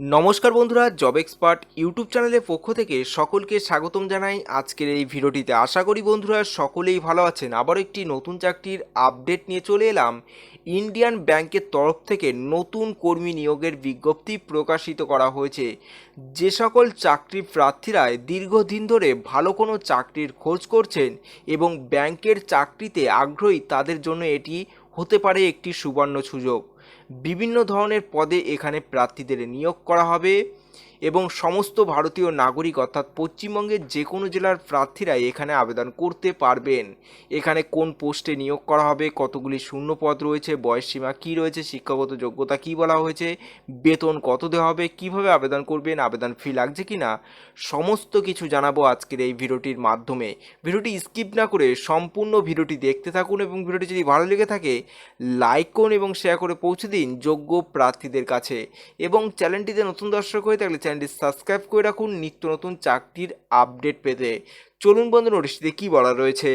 নমস্কার বন্ধুরা job expert YouTube চ্যানেলের পক্ষ থেকে সকলকে স্বাগতম জানাই আজকের এই ভিডিওটিতে। আশা করি বন্ধুরা সকলেই ভালো আছেন। আবার একটি নতুন চাকরির আপডেট নিয়ে চলে এলাম। ইন্ডিয়ান ব্যাংকের তরফ থেকে নতুন কর্মী নিয়োগের বিজ্ঞপ্তি প্রকাশিত করা হয়েছে। যে সকল চাকরি প্রার্থীরা দীর্ঘদিন ধরে ভালো কোনো চাকরির খোঁজ করছেন এবং ব্যাংকের চাকরিতে আগ্রহী, তাদের জন্য এটি হতে পারে একটি সুবর্ণ সুযোগ। বিভিন্ন ধরনের পদে এখানে প্রার্থীদের নিয়োগ করা হবে। এবং সমস্ত ভারতীয় নাগরিক অর্থাৎ পশ্চিমবঙ্গের যে কোনো জেলার প্রার্থীরা এখানে আবেদন করতে পারবেন। এখানে কোন পোস্টে নিয়োগ করা হবে, কতগুলি শূন্য পদ রয়েছে বয়সসীমা কী রয়েছে, শিক্ষাগত যোগ্যতা কী বলা হয়েছে, বেতন কত দেওয়া হবে, কীভাবে আবেদন করবেন, আবেদন ফি লাগছে কি না, সমস্ত কিছু জানাব আজকের এই ভিডিওটির মাধ্যমে। ভিডিওটি স্কিপ না করে সম্পূর্ণ ভিডিওটি দেখতে থাকুন এবং ভিডিওটি যদি ভালো লেগে থাকে, লাইক করুন এবং শেয়ার করে পৌঁছে দিন যোগ্য প্রার্থীদের কাছে। এবং চ্যানেলটিতে নতুন দর্শক হয়ে থাকলে চ্যানেলটি সাবস্ক্রাইব করে রাখুন নিত্য নতুন চাকরির আপডেট পেতে। চলুন বন্ধু নোটিশটিতে কী বলা রয়েছে।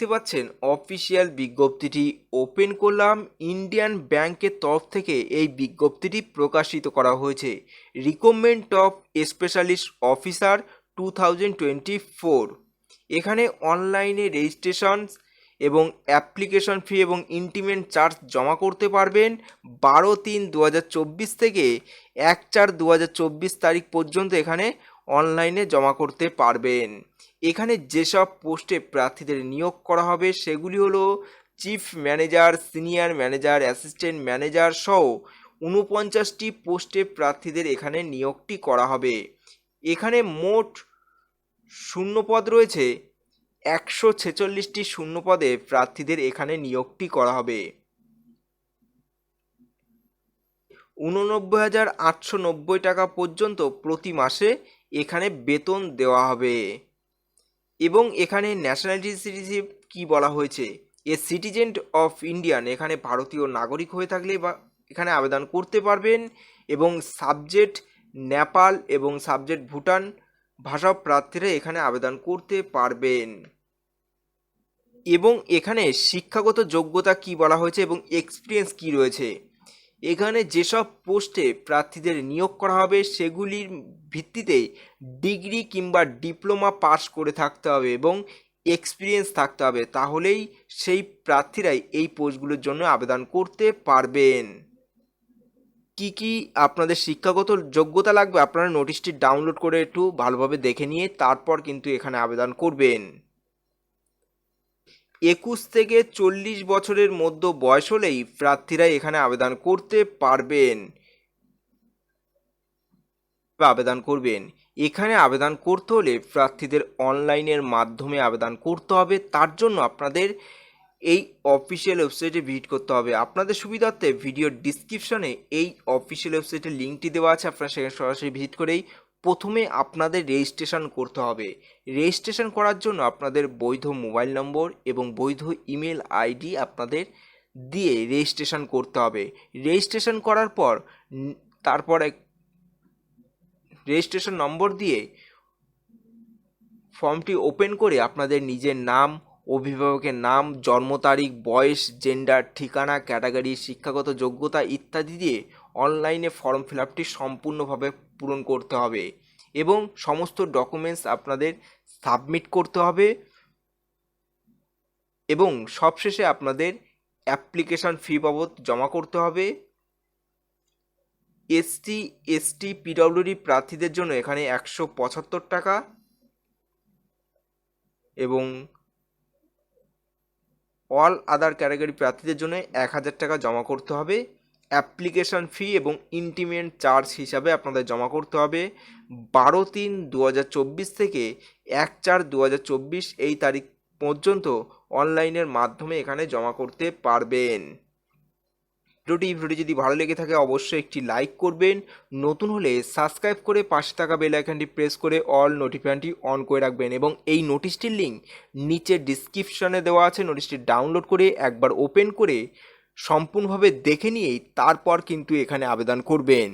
দেখতে পাচ্ছেন অফিসিয়াল বিজ্ঞপ্তিটি ওপেন করলাম। ইন্ডিয়ান ব্যাংকের তরফ থেকে এই বিজ্ঞপ্তিটি প্রকাশিত করা হয়েছে। Recommend of specialist officer two thousand twenty four এখানে অনলাইনে রেজিস্ট্রেশন এবং অ্যাপ্লিকেশন ফি এবং ইন্টিমেন্ট চার্জ জমা করতে পারবেন বারো তিন দু থেকে এক চার দু তারিখ পর্যন্ত এখানে অনলাইনে জমা করতে পারবেন। এখানে যেসব পোস্টে প্রার্থীদের নিয়োগ করা হবে সেগুলি হলো chief manager, senior manager, assistant manager সহ উনপঞ্চাশটি পোস্টে প্রার্থীদের এখানে নিয়োগটি করা হবে। এখানে মোট শূন্যপদ রয়েছে। একশো ছেচল্লিশটি শূন্যপদে প্রার্থীদের এখানে নিয়োগটি করা হবে। উননব্বই হাজার আটশো নব্বই টাকা পর্যন্ত প্রতি মাসে এখানে বেতন দেওয়া হবে। এবং এখানে ন্যাশনালিটি সিটিজেন কি বলা হয়েছে? এ সিটিজেন অফ ইন্ডিয়ান এখানে ভারতীয় নাগরিক হয়ে থাকলে বা এখানে আবেদন করতে পারবেন এবং সাবজেক্ট নেপাল এবং সাবজেক্ট ভুটান ভাষা প্রার্থীরা এখানে আবেদন করতে পারবেন। এবং এখানে শিক্ষাগত যোগ্যতা কি বলা হয়েছে এবং এক্সপিরিয়েন্স কি রয়েছে? এখানে যেসব পোস্টে প্রার্থীদের নিয়োগ করা হবে, সেগুলির ভিত্তিতে ডিগ্রি কিংবা ডিপ্লোমা পাস করে থাকতে হবে এবং এক্সপিরিয়েন্স থাকতে হবে। তাহলেই সেই প্রার্থীরাই এই পোস্টগুলোর জন্য আবেদন করতে পারবেন। কি কি আপনাদের শিক্ষাগত যোগ্যতা লাগবে? আপনারা নোটিশটি ডাউনলোড করে একটু ভালোভাবে দেখে নিয়ে তারপর কিন্তু এখানে আবেদন করবেন। একুশ থেকে চল্লিশ বছরের মধ্য বয়স হলেই প্রার্থীরা এখানে আবেদন করতে পারবেন। আবেদন করবেন। এখানে আবেদন করতে হলে প্রার্থীদের অনলাইনের মাধ্যমে আবেদন করতে হবে। তার জন্য আপনাদের এই অফিসিয়াল ওয়েবসাইটে ভিজিট করতে হবে। আপনাদের সুবিধার্থে ভিডিওর ডিসক্রিপশনে এই অফিসিয়াল ওয়েবসাইটের লিঙ্কটি দেওয়া আছে। আপনারা সেখানে সরাসরি ভিজিট করেই প্রথমে আপনাদের রেজিস্ট্রেশন করতে হবে। রেজিস্ট্রেশন করার জন্য আপনাদের বৈধ মোবাইল নম্বর এবং বৈধ ইমেল আইডি আপনাদের দিয়ে রেজিস্ট্রেশন করতে হবে। রেজিস্ট্রেশন করার পর, তারপরে রেজিস্ট্রেশন নম্বর দিয়ে ফর্মটি ওপেন করে আপনাদের নিজের নাম অভিভাবকের নাম, জন্ম তারিখ, বয়স জেন্ডার ঠিকানা ক্যাটাগরি শিক্ষাগত যোগ্যতা ইত্যাদি দিয়ে অনলাইনে ফর্ম ফিল আপটি সম্পূর্ণভাবে পূরণ করতে হবে এবং সমস্ত ডকুমেন্টস আপনাদের সাবমিট করতে হবে এবং সবশেষে আপনাদের অ্যাপ্লিকেশন ফি বাবদ জমা করতে হবে। এসটি এসটি পিডব্লিউডি প্রার্থীদের জন্য এখানে একশো পঁচাত্তর টাকা এবং অল আদার ক্যাটাগরি প্রার্থীদের জন্য এক হাজার টাকা জমা করতে হবে। অ্যাপ্লিকেশন ফি এবং ইন্টিমেন্ট চার্জ হিসাবে আপনাদের জমা করতে হবে। বারো তিন দু থেকে এক চার দু এই তারিখ পর্যন্ত অনলাইনের মাধ্যমে এখানে জমা করতে পারবেন। ভিডিওটি ভিডিওটি যদি ভালো লেগে থাকে, অবশ্যই একটি লাইক করবেন। নতুন হলে সাবস্ক্রাইব করে পাশে থাকা বেল আইকনটি প্রেস করে অল নোটিফিকেশনটি অন করে রাখবেন এবং এই নোটিশটির লিঙ্ক নিচে ডিসক্রিপশনে দেওয়া আছে। নোটিশটি ডাউনলোড করে একবার ওপেন করে সম্পূর্ণভাবে দেখে নিয়েই তারপর কিন্তু এখানে আবেদন করবেন।